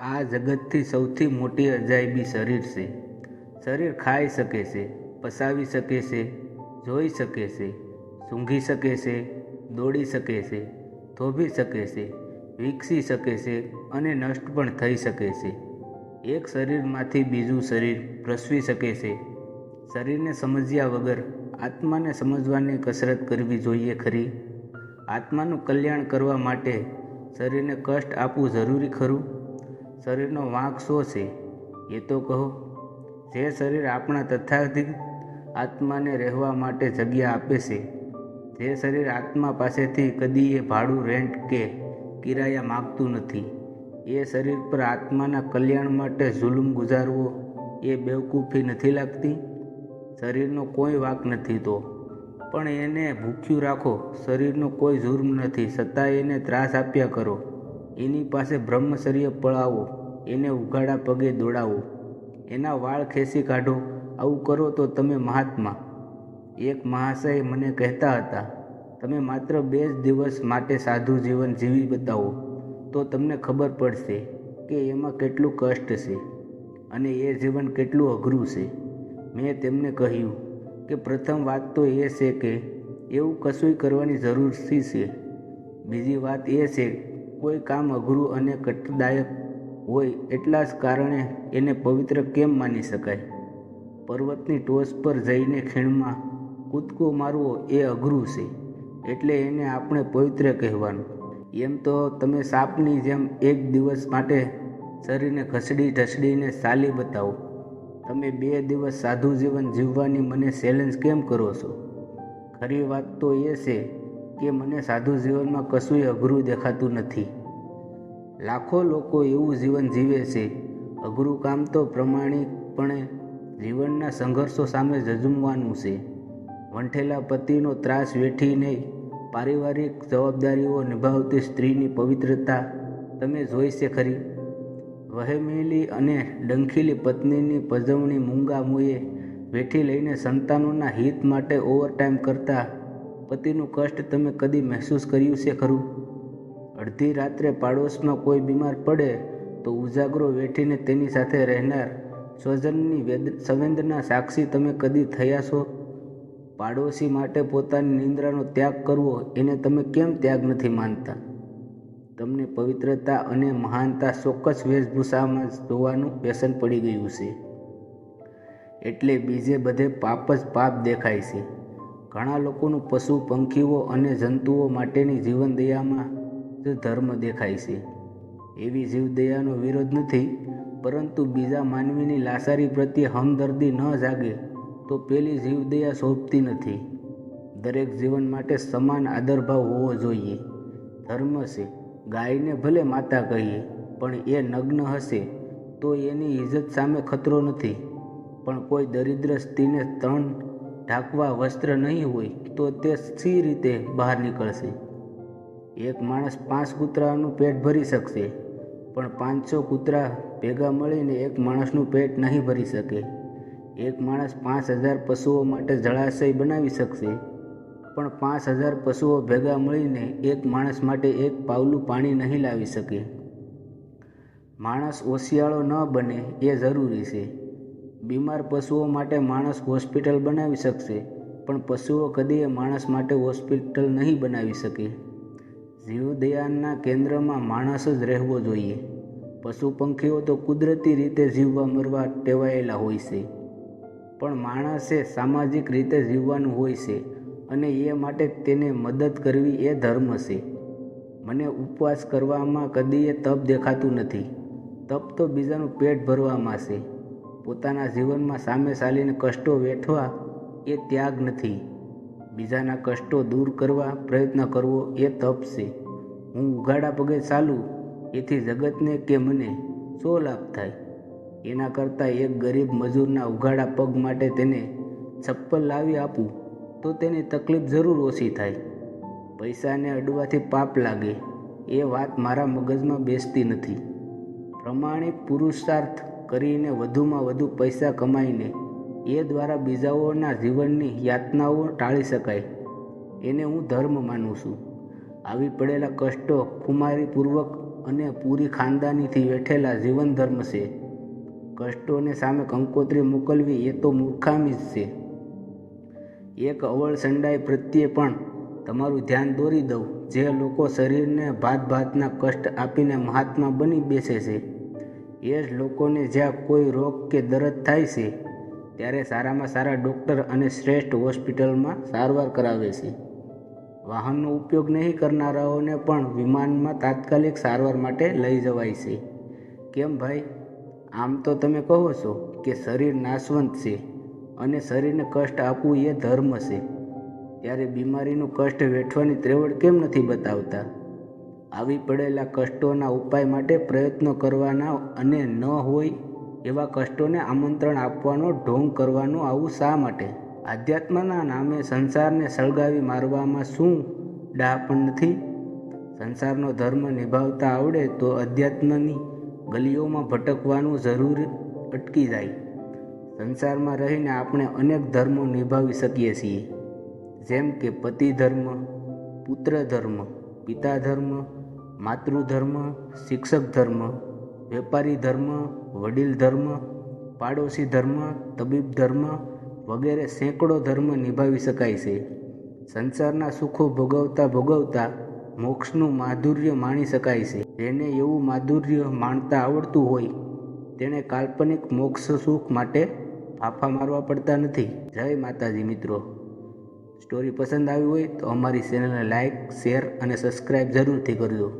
આ જગતથી સૌથી મોટી અજાયબી શરીર છે. શરીર ખાઈ શકે છે, પસાવી શકે છે, જોઈ શકે છે, સૂંઘી શકે છે, દોડી શકે છે થોભી શકે છે, વિકસી શકે છે અને નષ્ટ પણ થઈ શકે છે. એક શરીરમાંથી બીજું શરીર પ્રસવી શકે છે. શરીરને સમજ્યા વગર આત્માને સમજવાની કસરત કરવી જોઈએ ખરી. આત્માનું કલ્યાણ કરવા માટે શરીરને કષ્ટ આપવું જરૂરી ખરું? શરીરનો વાંક શો છે એ તો કહો. જે શરીર આપણા તથાથી આત્માને રહેવા માટે જગ્યા આપે છે, જે શરીર આત્મા પાસેથી કદી એ ભાડું રેન્ટ કે કિરાયા માગતું નથી, એ શરીર પર આત્માના કલ્યાણ માટે જુલુમ ગુજારવો એ બેવકૂફી નથી લાગતી? શરીરનો કોઈ વાક નથી તો. પણ એને ભૂખ્યું રાખો, શરીરનો કોઈ જુર્મ નથી, છતાં એને ત્રાસ આપ્યા કરો. એની પાસે બ્રહ્મચર્ય પળાવો એને ઉઘાડા પગે દોડાવો, એના વાળ ખેંચી કાઢો, આવું કરો તો તમે મહાત્મા. એક મહાશય મને કહેતા હતા, તમે માત્ર બે જ દિવસ માટે સાધુ જીવન જીવી બતાવો, તો તમને ખબર પડશે કે એમાં કેટલું કષ્ટ છે અને એ જીવન કેટલું અઘરું છે. મેં તેમને કહ્યું કે પ્રથમ વાત તો એ છે કે એવું કશુંય કરવાની જરૂરથી છે? બીજી વાત એ છે કોઈ કામ અઘરું અને કષ્ટદાયક હોય એટલા જ કારણે એને પવિત્ર કેમ માની શકાય? પર્વતની ટોચ પર જઈને ખીણમાં કૂદકો મારવો એ અઘરું છે, એટલે એને આપણે પવિત્ર કહેવાનું. એમ તો તમે સાપની જેમ એક દિવસ માટે શરીરને ઘસડી ઢસડીને ચાલી બતાવો. તમે બે દિવસ સાધુ જીવન જીવવાની મને ચેલેન્જ કેમ કરો છો? ખરી વાત તો એ છે કે મને સાધુ જીવનમાં કશુંય અઘરું દેખાતું નથી. લાખો લોકો એવું જીવન જીવે છે. અઘરું કામ તો પ્રમાણિકપણે જીવનના સંઘર્ષો સામે જજુમવાનું છે. વંઠેલા પતિનો ત્રાસ વેઠીને પારિવારિક જવાબદારીઓ નિભાવતી સ્ત્રીની પવિત્રતા તમે જોઈ છે ખરી? વહેમેલી અને ડંખીલી પત્નીની પજવણી મૂંગા મુએ વેઠી લઈને સંતાનોના હિત માટે ઓવરટાઈમ કરતા પતિનું કષ્ટ તમે કદી મહેસૂસ કર્યું છે ખરું? અડધી રાત્રે પાડોશમાં કોઈ બીમાર પડે તો ઉજાગરો વેઠીને તેની સાથે રહેનાર સ્વજનની વેદ, સંવેદના સાક્ષી તમે કદી થયા છો? પાડોશી માટે પોતાની નિંદ્રાનો ત્યાગ કરવો એને તમે કેમ ત્યાગ નથી માનતા? તમને પવિત્રતા અને મહાનતા ચોક્કસ વેશભૂષામાં જોવાનું વ્યસન પડી ગયું છે. એટલે બીજે બધે પાપ જ પાપ દેખાય છે. ઘણા લોકોનું પશુ, પંખીઓ અને જંતુઓ માટેની જીવનદયામાં જ ધર્મ દેખાય છે. એવી જીવદયાનો વિરોધ નથી, પરંતુ બીજા માનવીની લાસારી પ્રત્યે હમદર્દી ન જાગે તો પેલી જીવદયા શોભતી નથી. દરેક જીવન માટે સમાન આદરભાવ હોવો જોઈએ. ધર્મ છે, ગાયને ભલે માતા કહીએ, પણ એ નગ્ન હશે તો એની ઇજ્જત સામે ખતરો નથી. પણ કોઈ દરિદ્ર સ્ત્રીને ત્રણ ઢાંકવા વસ્ત્ર નહીં હોય તો તે સી રીતે બહાર નીકળશે. એક માણસ પાંચ કૂતરાનું પેટ ભરી શકશે, પણ પાંચસો કૂતરા ભેગા મળીને એક માણસનું પેટ નહીં ભરી શકે. એક માણસ પાંચ હજાર પશુઓ માટે જળાશય બનાવી શકશે, પણ પાંચ હજાર પશુઓ ભેગા મળીને એક માણસ માટે એક પાવલું પાણી નહીં લાવી શકે. માણસ ઓશિયાળો ન બને એ જરૂરી છે. બીમાર પશુઓ માટે માણસ હોસ્પિટલ બનાવી શકશે, પણ પશુઓ કદીએ માણસ માટે હોસ્પિટલ નહીં બનાવી શકે. જીવદયાના કેન્દ્રમાં માણસ જ રહેવો જોઈએ. પશુ પંખીઓ તો કુદરતી રીતે જીવવા મરવા ટેવાયેલા હોય છે. પણ માણસે સામાજિક રીતે જીવવાનું હોય છે અને એ માટે તેને મદદ કરવી એ ધર્મ છે. મને ઉપવાસ કરવામાં કદીએ તપ દેખાતું નથી. તપ તો બીજાનું પેટ ભરવામાં છે. પોતાના જીવનમાં સામે ચાલીને કષ્ટો વેઠવા એ ત્યાગ નથી. બીજાના કષ્ટો દૂર કરવા પ્રયત્ન કરવો એ તપ છે. હું ઉઘાડા પગે ચાલું, એથી જગતને કે મને શો લાભ થાય. એના કરતાં એક ગરીબ મજૂરના ઉઘાડા પગ માટે તેને ચપ્પલ લાવી આપું, તો તેની તકલીફ જરૂર ઓછી થાય. પૈસાને અડવાથી પાપ લાગે, એ વાત મારા મગજમાં બેસતી નથી. પ્રમાણિક પુરુષાર્થ કરીને વધુમાં વધુ પૈસા કમાઈને એ દ્વારા બીજાઓના જીવનની યાતનાઓ ટાળી શકાય. એને હું ધર્મ માનું છું. આવી પડેલા કષ્ટો ખુમારીપૂર્વક અને પૂરી ખાનદાનીથી વેઠેલા જીવન ધર્મ છે. કષ્ટોને સામે કંકોત્રી મોકલવી એ તો મૂર્ખામી જ છે. એક અવળ સંડાઈ પ્રત્યે પણ તમારું ધ્યાન દોરી દઉં, જે લોકો શરીરને ભાત ભાતના કષ્ટ આપીને મહાત્મા બની બેસે છે. એ જ લોકોને જ્યાં કોઈ રોગ કે દર્દ થાય છે, ત્યારે સારામાં સારા ડૉક્ટર અને શ્રેષ્ઠ હોસ્પિટલમાં સારવાર કરાવે છે. વાહનનો ઉપયોગ નહીં કરનારાઓને પણ વિમાનમાં તાત્કાલિક સારવાર માટે લઈ જવાય છે. કેમ ભાઈ? આમ તો તમે કહો છો કે શરીર નાશવંત છે અને શરીરને કષ્ટ આપવું એ ધર્મ છે. ત્યારે બીમારીનું કષ્ટ વેઠવાની ત્રેવડ કેમ નથી બતાવતા? આવી પડેલા કષ્ટોના ઉપાય માટે પ્રયત્નો કરવાના અને ન હોય એવા કષ્ટોને આમંત્રણ આપવાનો ઢોંગ કરવાનો આવું શા માટે? આધ્યાત્મના નામે સંસારને સળગાવી મારવામાં શું ડાહ પણ નથી? સંસારનો ધર્મ નિભાવતા આવડે તો અધ્યાત્મની ગલીઓમાં ભટકવાનું જરૂર અટકી જાય. સંસારમાં રહીને આપણે અનેક ધર્મો નિભાવી શકીએ છીએ. જેમ કે પતિ ધર્મ પુત્ર ધર્મ પિતા ધર્મ માતૃધર્મ, શિક્ષક ધર્મ, વેપારી ધર્મ, વડીલ ધર્મ, પાડોશી ધર્મ, તબીબ ધર્મ વગેરે સેંકડો ધર્મ નિભાવી શકાય છે. સંસારના સુખો ભોગવતા ભોગવતા મોક્ષનું માધુર્ય માણી શકાય છે. જેને એવું માધુર્ય માણતા આવડતું હોય, તેણે કાલ્પનિક મોક્ષ સુખ માટે ફાફા મારવા પડતા નથી. જય માતાજી મિત્રો. સ્ટોરી પસંદ આવી હોય તો અમારી ચેનલને લાઈક, શેર અને સબસ્ક્રાઈબ જરૂરથી કરજો.